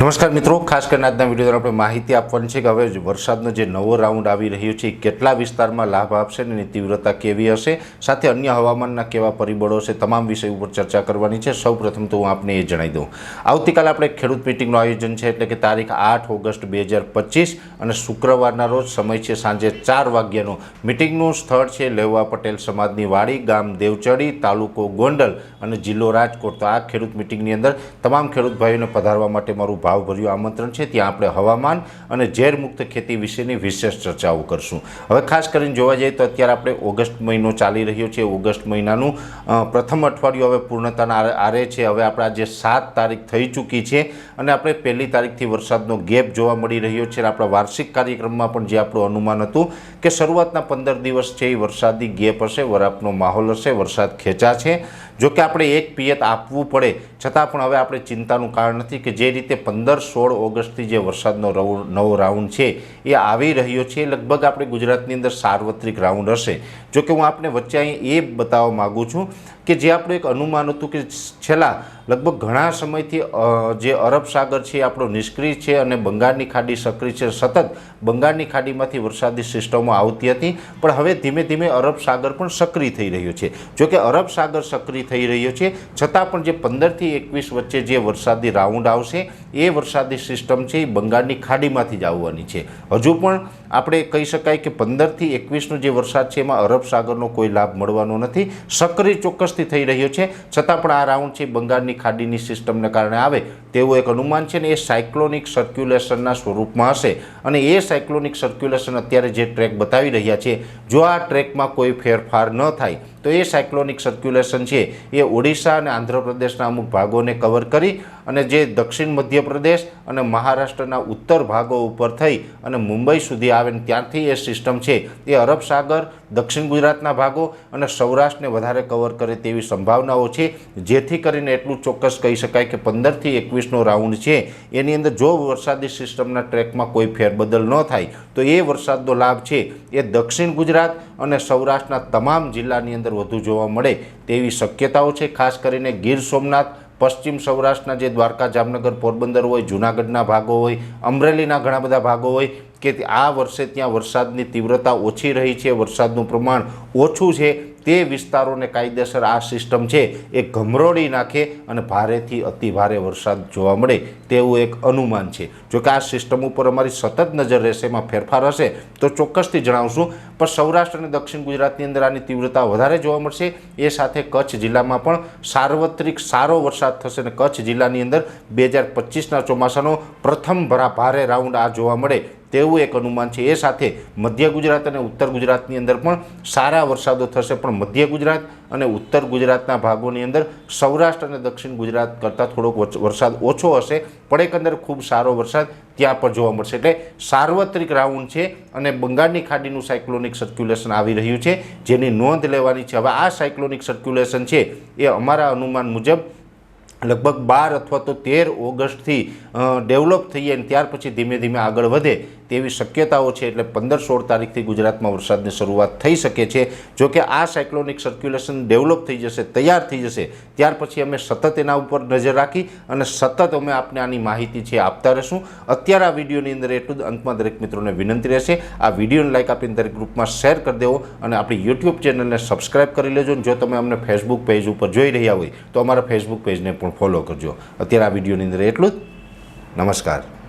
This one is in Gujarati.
નમસ્કાર મિત્રો, ખાસ કરીને આજના વીડિયો આપણે માહિતી આપવાની છે કે હવે વરસાદનો જે નવો રાઉન્ડ આવી રહ્યો છે કેટલા વિસ્તારમાં લાભ આપશે અને તીવ્રતા કેવી હશે, સાથે અન્ય હવામાનના કેવા પરિબળો છે તમામ વિષય ઉપર ચર્ચા કરવાની છે. સૌપ્રથમ તો હું આપને એ જણાવી દઉં. આવતીકાલે આપણે ખેડૂત મિટિંગનું આયોજન છે, એટલે કે તારીખ આઠ ઓગસ્ટ બે હજાર પચીસ અને શુક્રવારના રોજ સમય છે સાંજે ચાર વાગ્યાનો. મિટિંગનું સ્થળ છે લેવા પટેલ સમાજની વાડી, ગામ દેવચડી, તાલુકો ગોંડલ અને જિલ્લો રાજકોટ. તો આ ખેડૂત મિટિંગની અંદર તમામ ખેડૂત ભાઈઓને પધારવા માટે મારું ભાવભર્યું આમંત્રણ છે, ત્યાં આપણે હવામાન અને ઝેરમુક્ત ખેતી વિશેની વિશેષ ચર્ચાઓ કરશું. હવે ખાસ કરીને જોવા જઈએ તો અત્યારે આપણે ઓગસ્ટ મહિનો ચાલી રહ્યો છે. ઓગસ્ટ મહિનાનું પ્રથમ અઠવાડિયું હવે પૂર્ણતાના આરે- છે. હવે આપણા જે સાત તારીખ થઈ ચૂકી છે અને આપણે પહેલી તારીખથી વરસાદનો ગેપ જોવા મળી રહ્યો છે. આપણા વાર્ષિક કાર્યક્રમમાં પણ જે આપણું અનુમાન હતું કે શરૂઆતના પંદર દિવસ છે એ વરસાદી ગેપ હશે, વરાપનો માહોલ હશે, વરસાદ ખેંચા છે. જો કે આપણે એક પિયત આપવું પડે, છતાં પણ હવે આપણે ચિંતાનું કારણ નથી કે જે રીતે પંદર સોળ ઓગસ્ટથી જે વરસાદનો નવો રાઉન્ડ છે, એ આવી રહ્યો છે. લગભગ આપણે ગુજરાતની અંદર સાર્વત્રિક રાઉન્ડ હશે. જો કે હું આપને વચ્ચે અહીં એ બતાવવા માગું છું કે જે આપણું એક અનુમાન હતું કે છેલ્લા લગભગ ઘણા સમયથી જે અરબ સાગર છે આપણો નિષ્ક્રિય છે અને બંગાળની ખાડી સક્રિય છે. સતત બંગાળની ખાડીમાંથી વરસાદી સિસ્ટમો આવતી હતી, પણ હવે ધીમે ધીમે અરબ સાગર પણ સક્રિય થઈ રહ્યો છે. જો કે અરબ સાગર સક્રિય થઈ રહ્યો છે, છતાં પણ જે પંદરથી એકવીસ વચ્ચે જે વરસાદી રાઉન્ડ આવશે, એ વરસાદી સિસ્ટમ છે એ બંગાળની ખાડીમાંથી જ આવવાની છે. હજુ પણ આપણે કહી શકાય કે પંદરથી એકવીસનો જે વરસાદ છે એમાં અરબ સાગરનો કોઈ લાભ મળવાનો નથી. સક્રિય ચોક્કસથી થઈ રહ્યો છે. છતાં પણ આ રાઉન્ડ છે બંગાળની ખાડીની સિસ્ટમને કારણે આવે તેવું એક અનુમાન છે ને એ સાયક્લોનિક સર્ક્યુલેશનના સ્વરૂપમાં હશે. અને એ સાયક્લોનિક સર્ક્યુલેશન અત્યારે જે ટ્રેક બતાવી રહ્યા છે, જો આ ટ્રેકમાં કોઈ ફેરફાર ન થાય તો એ સાયક્લોનિક સર્ક્યુલેશન છે એ ઓડિશા અને આંધ્રપ્રદેશના અમુક ભાગોને કવર કરી અને જે દક્ષિણ મધ્યપ્રદેશ અને મહારાષ્ટ્રના ઉત્તર ભાગો ઉપર થઈ અને મુંબઈ સુધી આવે ને ત્યાંથી એ સિસ્ટમ છે એ અરબ સાગર, દક્ષિણ ગુજરાતના ભાગો અને સૌરાષ્ટ્રને વધારે કવર કરે તેવી સંભાવનાઓ છે. જેથી કરીને એટલું ચોક્કસ કહી શકાય કે પંદરથી એકવીસનો રાઉન્ડ છે. એની અંદર જો વરસાદી સિસ્ટમના ટ્રેકમાં કોઈ ફેરબદલ ન થાય, તો એ વરસાદનો લાભ છે એ દક્ષિણ ગુજરાત અને સૌરાષ્ટ્રના તમામ જિલ્લાની અંદર વધુ જોવા મળે તેવી શક્યતાઓ છે. ખાસ કરીને ગીર સોમનાથ, પશ્ચિમ સૌરાષ્ટ્રના જે દ્વારકા, જામનગર, પોરબંદર હોય, જૂનાગઢના ભાગો હોય, અમરેલીના ઘણા બધા ભાગો હોય કે આ વર્ષે ત્યાં વરસાદની તીવ્રતા ઓછી રહી છે. વરસાદનું પ્રમાણ ઓછું છે. તે વિસ્તારોને કાયદેસર આ સિસ્ટમ છે એ ગમરોડી નાખે અને ભારેથી અતિ ભારે વરસાદ જોવા મળે તેવું એક અનુમાન છે. જો કે આ સિસ્ટમ ઉપર અમારી સતત નજર રહેશે, એમાં ફેરફાર હશે, તો ચોક્કસથી જણાવશું. પણ સૌરાષ્ટ્ર અને દક્ષિણ ગુજરાતની અંદર આની તીવ્રતા વધારે જોવા મળશે. એ સાથે કચ્છ જિલ્લામાં પણ સાર્વત્રિક સારો વરસાદ થશે અને કચ્છ જિલ્લાની અંદર બે હજાર પચીસના ચોમાસાનો પ્રથમ ભરા ભારે રાઉન્ડ આ જોવા મળે તેવું એક અનુમાન છે. એ સાથે મધ્ય ગુજરાત અને ઉત્તર ગુજરાતની અંદર પણ સારા વરસાદો થશે. પણ મધ્ય ગુજરાત અને ઉત્તર ગુજરાતના ભાગોની અંદર સૌરાષ્ટ્ર અને દક્ષિણ ગુજરાત કરતાં થોડોક વરસાદ ઓછો હશે. પણ એકંદર ખૂબ સારો વરસાદ ત્યાં પણ જોવા મળશે. એટલે સાર્વત્રિક રાઉન્ડ છે અને બંગાળની ખાડીનું સાયક્લોનિક સર્ક્યુલેશન આવી રહ્યું છે. જેની નોંધ લેવાની છે. હવે આ સાયક્લોનિક સર્ક્યુલેશન છે એ અમારા અનુમાન મુજબ લગભગ બાર અથવા તો તેર ઓગસ્ટથી ડેવલપ થઈએ અને ત્યાર પછી ધીમે ધીમે આગળ વધે તેવી શક્યતાઓ છે. એટલે પંદર સોળ તારીખથી ગુજરાતમાં વરસાદની શરૂઆત થઈ શકે છે. જો કે આ સાયક્લોનિક સર્ક્યુલેશન ડેવલપ થઈ જશે, તૈયાર થઈ જશે, ત્યાર પછી અમે સતત એના ઉપર નજર રાખી અને સતત અમે આપને આની માહિતી છે આપતા રહેશું. અત્યારે આ વિડીયોની અંદર એટલું જ. અંતમાં દરેક મિત્રોને વિનંતી રહેશે, આ વિડીયોને લાઇક આપીને દરેક ગ્રુપમાં શેર કરી દેવો અને આપણી યુટ્યુબ ચેનલને સબસ્ક્રાઇબ કરી લેજો. જો તમે અમને ફેસબુક પેજ ઉપર જોઈ રહ્યા હોય, તો અમારા ફેસબુક પેજને પણ ફોલો કરજો. અત્યારે આ વિડીયોની અંદર એટલું જ. નમસ્કાર.